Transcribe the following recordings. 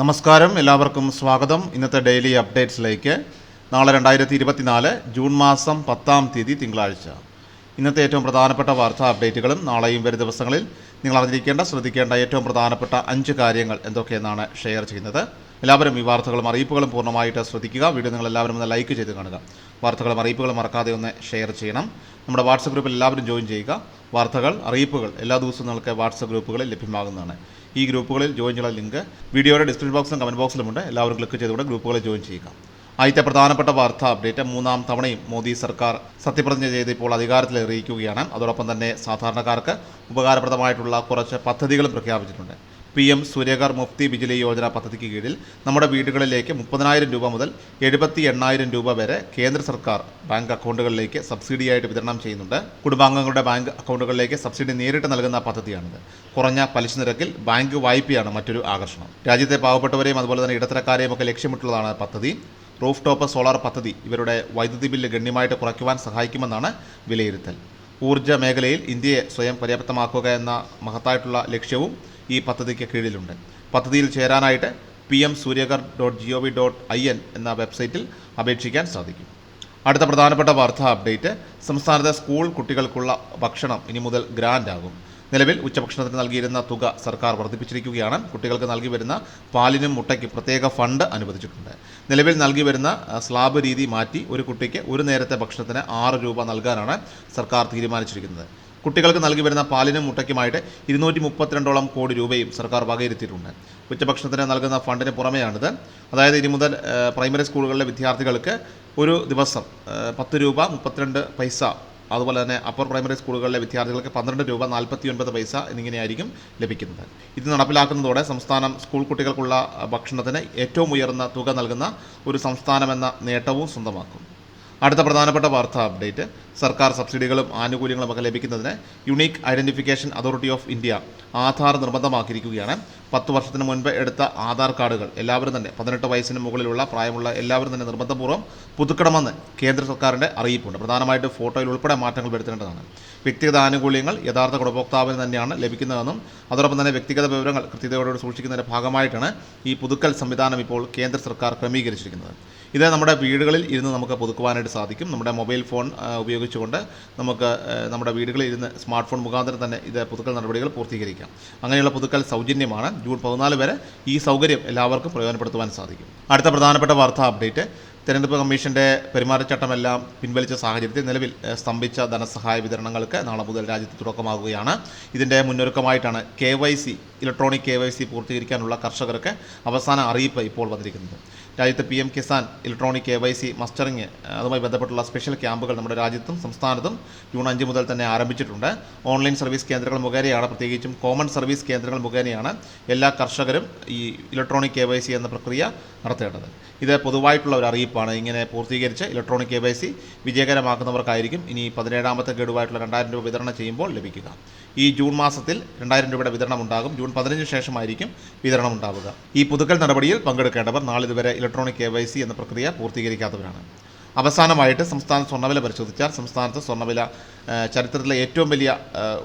നമസ്കാരം. എല്ലാവർക്കും സ്വാഗതം. ഇന്നത്തെ ഡെയിലി അപ്ഡേറ്റ്സിലേക്ക്. നാളെ രണ്ടായിരത്തി ഇരുപത്തിനാല് ജൂൺ മാസം പത്താം തീയതി തിങ്കളാഴ്ച. ഇന്നത്തെ ഏറ്റവും പ്രധാനപ്പെട്ട വാർത്താ അപ്ഡേറ്റുകളും നാളെയും വരും ദിവസങ്ങളിൽ നിങ്ങൾ അറിഞ്ഞിരിക്കേണ്ട ശ്രദ്ധിക്കേണ്ട ഏറ്റവും പ്രധാനപ്പെട്ട അഞ്ച് കാര്യങ്ങൾ എന്തൊക്കെയെന്നാണ് ഷെയർ ചെയ്യുന്നത്. എല്ലാവരും ഈ വാർത്തകളും അറിയിപ്പുകളും പൂർണമായിട്ട് ശ്രദ്ധിക്കുക. വീഡിയോ നിങ്ങൾ എല്ലാവരും ഒന്ന് ലൈക്ക് ചെയ്ത് കാണുക. വാർത്തകളും അറിയിപ്പുകളും മറക്കാതെ ഒന്ന് ഷെയർ ചെയ്യണം. നമ്മുടെ വാട്സപ്പ് ഗ്രൂപ്പിൽ എല്ലാവരും ജോയിൻ ചെയ്യുക. വാർത്തകൾ അറിയിപ്പുകൾ എല്ലാ ദിവസവും നിങ്ങൾക്ക് വാട്സപ്പ് ഗ്രൂപ്പുകളിൽ ലഭ്യമാകുന്നതാണ്. ഈ ഗ്രൂപ്പുകളിൽ ജോയിൻ ചെയ്യാൻ ലിങ്ക് വീഡിയോയുടെ ഡിസ്ക്രിപ്ഷൻ ബോക്സിലും കമന്റ് ബോക്സിലുമുണ്ട് എല്ലാവരും ക്ലിക്ക് ചെയ്തുകൊണ്ട് ഗ്രൂപ്പുകളിൽ ജോയിൻ ചെയ്യുക. ആദ്യത്തെ പ്രധാനപ്പെട്ട വാർത്ത അപ്ഡേറ്റ് മൂന്നാം തവണയും മോദി സർക്കാർ സത്യപ്രതിജ്ഞ ചെയ്ത് ഇപ്പോൾ അധികാരത്തിൽ അധികാരത്തിലേറിയിരിക്കുകയാണ് അതോടൊപ്പം തന്നെ സാധാരണക്കാർക്ക് ഉപകാരപ്രദമായിട്ടുള്ള കുറച്ച് പദ്ധതികളും പ്രഖ്യാപിച്ചിട്ടുണ്ട്. പി എം സൂര്യകാർ മുഫ്തി ബിജിലി യോജന പദ്ധതിക്ക് കീഴിൽ നമ്മുടെ വീടുകളിലേക്ക് മുപ്പതിനായിരം രൂപ മുതൽ എഴുപത്തി എണ്ണായിരം രൂപ വരെ കേന്ദ്ര സർക്കാർ ബാങ്ക് അക്കൗണ്ടുകളിലേക്ക് സബ്സിഡിയായിട്ട് വിതരണം ചെയ്യുന്നുണ്ട്. കുടുംബാംഗങ്ങളുടെ ബാങ്ക് അക്കൗണ്ടുകളിലേക്ക് സബ്സിഡി നേരിട്ട് നൽകുന്ന പദ്ധതിയാണിത്. കുറഞ്ഞ പലിശ നിരക്കിൽ ബാങ്ക് വായ്പയാണ് മറ്റൊരു ആകർഷണം. രാജ്യത്തെ പാവപ്പെട്ടവരെയും അതുപോലെ തന്നെ ഇടത്തരക്കാരെയും ഒക്കെ ലക്ഷ്യമിട്ടുള്ളതാണ് പദ്ധതി. റൂഫ് ടോപ്പ് സോളാർ പദ്ധതി ഇവരുടെ വൈദ്യുതി ബില്ല് ഗണ്യമായിട്ട് കുറയ്ക്കുവാൻ സഹായിക്കുമെന്നാണ് വിലയിരുത്തൽ. ഊർജ മേഖലയിൽ ഇന്ത്യയെ സ്വയം പര്യാപ്തമാക്കുക എന്ന മഹത്തായിട്ടുള്ള ലക്ഷ്യവും ഈ പദ്ധതിക്ക് കീഴിലുണ്ട്. പദ്ധതിയിൽ ചേരാനായിട്ട് P M Suryaghar dot G O V dot I N എന്ന വെബ്സൈറ്റിൽ അപേക്ഷിക്കാൻ സാധിക്കും. അടുത്ത പ്രധാനപ്പെട്ട വാർത്താ അപ്ഡേറ്റ് സംസ്ഥാനത്തെ സ്കൂൾ കുട്ടികൾക്കുള്ള ഭക്ഷണം ഇനി മുതൽ ഗ്രാൻഡ് ആകും. നിലവിൽ ഉച്ചഭക്ഷണത്തിന് നൽകിയിരുന്ന തുക സർക്കാർ വർദ്ധിപ്പിച്ചിരിക്കുകയാണ്. കുട്ടികൾക്ക് നൽകി വരുന്ന പാലിനും മുട്ടയ്ക്കും പ്രത്യേക ഫണ്ട് അനുവദിച്ചിട്ടുണ്ട്. നിലവിൽ നൽകി വരുന്ന സ്ലാബ് രീതി മാറ്റി ഒരു കുട്ടിക്ക് ഒരു നേരത്തെ ഭക്ഷണത്തിന് ആറ് രൂപ നൽകാനാണ് സർക്കാർ തീരുമാനിച്ചിരിക്കുന്നത്. കുട്ടികൾക്ക് നൽകി വരുന്ന പാലിനും മുട്ടയ്ക്കുമായിട്ട് ഇരുന്നൂറ്റി മുപ്പത്തിരണ്ടോളം കോടി രൂപയും സർക്കാർ വകയിരുത്തിയിട്ടുണ്ട്. ഉച്ചഭക്ഷണത്തിന് നൽകുന്ന ഫണ്ടിന് പുറമെയാണിത്. അതായത് ഇനി മുതൽ പ്രൈമറി സ്കൂളുകളിലെ വിദ്യാർത്ഥികൾക്ക് ഒരു ദിവസം പത്ത് രൂപ മുപ്പത്തിരണ്ട് പൈസ അതുപോലെ തന്നെ അപ്പർ പ്രൈമറി സ്കൂളുകളിലെ വിദ്യാർത്ഥികൾക്ക് പന്ത്രണ്ട് രൂപ നാൽപ്പത്തി ഒൻപത് പൈസ എന്നിങ്ങനെയായിരിക്കും ലഭിക്കുന്നത്. ഇത് നടപ്പിലാക്കുന്നതോടെ സംസ്ഥാനം സ്കൂൾ കുട്ടികൾക്കുള്ള ഭക്ഷണത്തിന് ഏറ്റവും ഉയർന്ന തുക നൽകുന്ന ഒരു സംസ്ഥാനമെന്ന നേട്ടവും സ്വന്തമാക്കും. അടുത്ത പ്രധാനപ്പെട്ട വാർത്താ അപ്ഡേറ്റ്. സർക്കാർ സബ്സിഡികളും ആനുകൂല്യങ്ങളും ഒക്കെ ലഭിക്കുന്നതിന് unique identification authority of India Aadhaar നിർബന്ധമാക്കിയിരിക്കുകയാണ്. പത്ത് വർഷത്തിന് മുൻപ് എടുത്ത ആധാർ കാർഡുകൾ എല്ലാവരും തന്നെ പതിനെട്ട് വയസ്സിന് മുകളിലുള്ള പ്രായമുള്ള എല്ലാവരും തന്നെ നിർബന്ധപൂർവം പുതുക്കണമെന്ന് കേന്ദ്ര സർക്കാരിന്റെ അറിയിപ്പുണ്ട്. പ്രധാനമായിട്ട് ഫോട്ടോയിൽ ഉൾപ്പെടെ മാറ്റങ്ങൾ വരുത്തേണ്ടതാണ്. വ്യക്തിഗത ആനുകൂല്യങ്ങൾ യഥാർത്ഥ ഗുണഭോക്താവിന് തന്നെയാണ് ലഭിക്കുന്നതെന്നും അതോടൊപ്പം തന്നെ വ്യക്തിഗത വിവരങ്ങൾ കൃത്യതയോടെ സൂക്ഷിക്കുന്നതിന്റെ ഭാഗമായിട്ടാണ് ഈ പുതുക്കൽ സംവിധാനം ഇപ്പോൾ കേന്ദ്ര സർക്കാർ ക്രമീകരിച്ചിരിക്കുന്നത്. ഇത് നമ്മുടെ വീടുകളിൽ ഇരുന്ന് നമുക്ക് പുതുക്കുവാനായിട്ട് സാധിക്കും. നമ്മുടെ മൊബൈൽ ഫോൺ ഉപയോഗിച്ചുകൊണ്ട് നമുക്ക് നമ്മുടെ വീടുകളിൽ ഇരുന്ന് സ്മാർട്ട് ഫോൺ മുഖാന്തരം തന്നെ ഇത് പുതുക്കൽ നടപടികൾ പൂർത്തീകരിക്കാം. അങ്ങനെയുള്ള പുതുക്കൽ സൗജന്യമാണ്. ജൂൺ പതിനാല് വരെ ഈ സൗകര്യം എല്ലാവർക്കും പ്രയോജനപ്പെടുത്തുവാൻ സാധിക്കും. അടുത്ത പ്രധാനപ്പെട്ട വാർത്താ അപ്ഡേറ്റ്. തെരഞ്ഞെടുപ്പ് കമ്മീഷന്റെ പെരുമാറ്റച്ചട്ടമെല്ലാം പിൻവലിച്ച സാഹചര്യത്തിൽ നിലവിൽ സ്തംഭിച്ച ധനസഹായ വിതരണങ്ങൾക്ക് നാളെ മുതൽ രാജ്യത്ത് തുടക്കമാകുകയാണ്. ഇതിന്റെ മുന്നൊരുക്കമായിട്ടാണ് K electronic K Y C പൂർത്തീകരിക്കാനുള്ള കർഷകർക്ക് അവസാന അറിയിപ്പ് ഇപ്പോൾ വന്നിരിക്കുന്നത്. രാജ്യത്ത് P M Kisan electronic K Y C mustering അതുമായി ബന്ധപ്പെട്ടുള്ള സ്പെഷ്യൽ ക്യാമ്പുകൾ നമ്മുടെ രാജ്യത്തും സംസ്ഥാനത്തും ജൂൺ അഞ്ച് മുതൽ തന്നെ ആരംഭിച്ചിട്ടുണ്ട്. ഓൺലൈൻ സർവീസ് കേന്ദ്രങ്ങൾ മുഖേനയാണ് പ്രത്യേകിച്ചും കോമൺ സർവീസ് കേന്ദ്രങ്ങൾ മുഖേനയാണ് എല്ലാ കർഷകരും ഈ ഇലക്ട്രോണിക് കെ വൈ സി എന്ന പ്രക്രിയ നടത്തേണ്ടത്. ഇത് പൊതുവായിട്ടുള്ള ഒരു അറിയിപ്പാണ്. ഇങ്ങനെ പൂർത്തീകരിച്ച് ഇലക്ട്രോണിക് കെ വൈ സി വിജയകരമാക്കുന്നവർക്കായിരിക്കും ഇനി പതിനേഴാമത്തെ ഗഡുവായിട്ടുള്ള രണ്ടായിരം രൂപ വിതരണം ചെയ്യുമ്പോൾ ലഭിക്കുക. ഈ ജൂൺ മാസത്തിൽ രണ്ടായിരം രൂപയുടെ വിതരണം ഉണ്ടാകും. ജൂൺ പതിനഞ്ചിന് ശേഷമായിരിക്കും വിതരണം ഉണ്ടാവുക ഈ പുതുക്കൽ നടപടിയിൽ പങ്കെടുക്കേണ്ടവർ നാളിതുവരെ ഇലക്ട്രോണിക് കെ വൈ സി എന്ന പ്രക്രിയ പൂർത്തീകരിക്കാത്തവരാണ്. അവസാനമായിട്ട് സംസ്ഥാന സ്വർണവില പരിശോധിച്ചാൽ സംസ്ഥാനത്ത് സ്വർണവില ചരിത്രത്തിലെ ഏറ്റവും വലിയ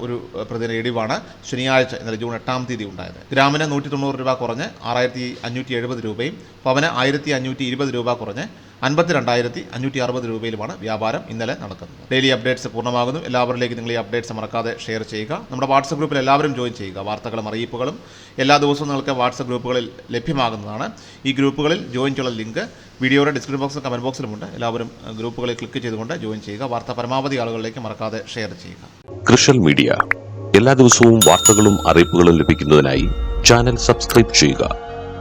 ഒരു പ്രതിദിന ഇടിവാണ് ശനിയാഴ്ച ഇന്നലെ ജൂൺ എട്ടാം തീയതി ഉണ്ടായത്. ഗ്രാമിന് നൂറ്റി തൊണ്ണൂറ് രൂപ കുറഞ്ഞ് ആറായിരത്തി അഞ്ഞൂറ്റി എഴുപത് രൂപയും പവന് ആയിരത്തി അഞ്ഞൂറ്റി ഇരുപത് രൂപ കുറഞ്ഞ് അൻപത്തി രണ്ടായിരത്തി അഞ്ഞൂറ്റി അറുപത് രൂപയിലുമാണ് വ്യാപാരം ഇന്നലെ നടക്കുന്നത്. ഡെയിലി അപ്ഡേറ്റ്സ് പൂർണമാകുന്നു. എല്ലാവരിലേക്ക് നിങ്ങൾ ഈ അപ്ഡേറ്റ്സ് മറക്കാതെ ഷെയർ ചെയ്യുക. നമ്മുടെ വാട്സപ്പ് ഗ്രൂപ്പിൽ എല്ലാവരും ജോയിൻ ചെയ്യുക. വാർത്തകളും അറിയിപ്പുകളും എല്ലാ ദിവസവും നിങ്ങൾക്ക് വാട്സപ്പ് ഗ്രൂപ്പുകളിൽ ലഭ്യമാകുന്നതാണ്. ഈ ഗ്രൂപ്പുകളിൽ ജോയിൻ ചെയ്യാനുള്ള ലിങ്ക് വീഡിയോയുടെ ഡിസ്ക്രിപ്ഷൻ ബോക്സിലും കമന്റ് ബോക്സിലുമുണ്ട് എല്ലാവരും ഗ്രൂപ്പുകളിൽ ക്ലിക്ക് ചെയ്തുകൊണ്ട് ജോയിൻ ചെയ്യുക. വാർത്ത പരമാവധി ആളുകളിലേക്ക് മറക്കാതെ ഷെയർ ചെയ്യുക. Social media. എല്ലാ ദിവസവും വാർത്തകളും അറിയിപ്പുകളും ലഭിക്കുന്നതിനായി ചാനൽ സബ്സ്ക്രൈബ് ചെയ്യുക.